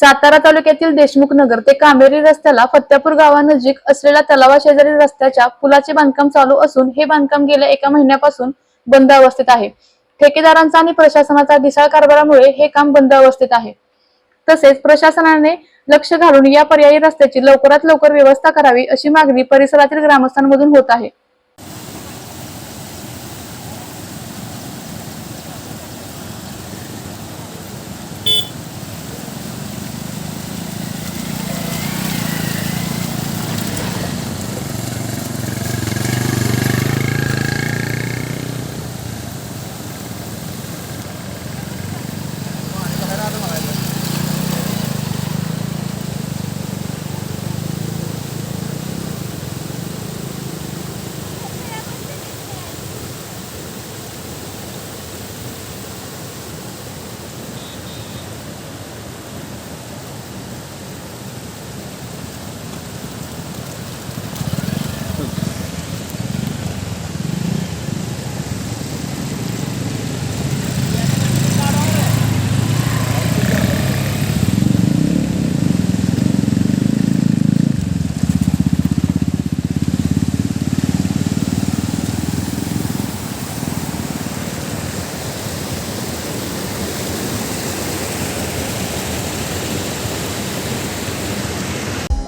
सातारा तालुक्यातील देशमुख नगर ते कामेरी रस्त्याला फत्यापूर गावानजीक असलेल्या तलावा शेजारी रस्त्याच्या पुलाचे बांधकाम चालू असून हे बांधकाम गेल्या एका महिन्यापासून बंद अवस्थेत आहे. ठेकेदारांचा आणि प्रशासनाचा ढिसाळ कारभारामुळे हे काम बंद अवस्थेत आहे. तसेच प्रशासनाने लक्ष घालून या पर्यायी रस्त्याची लवकरात लवकर व्यवस्था करावी अशी मागणी परिसरातील ग्रामस्थांमधून होत आहे.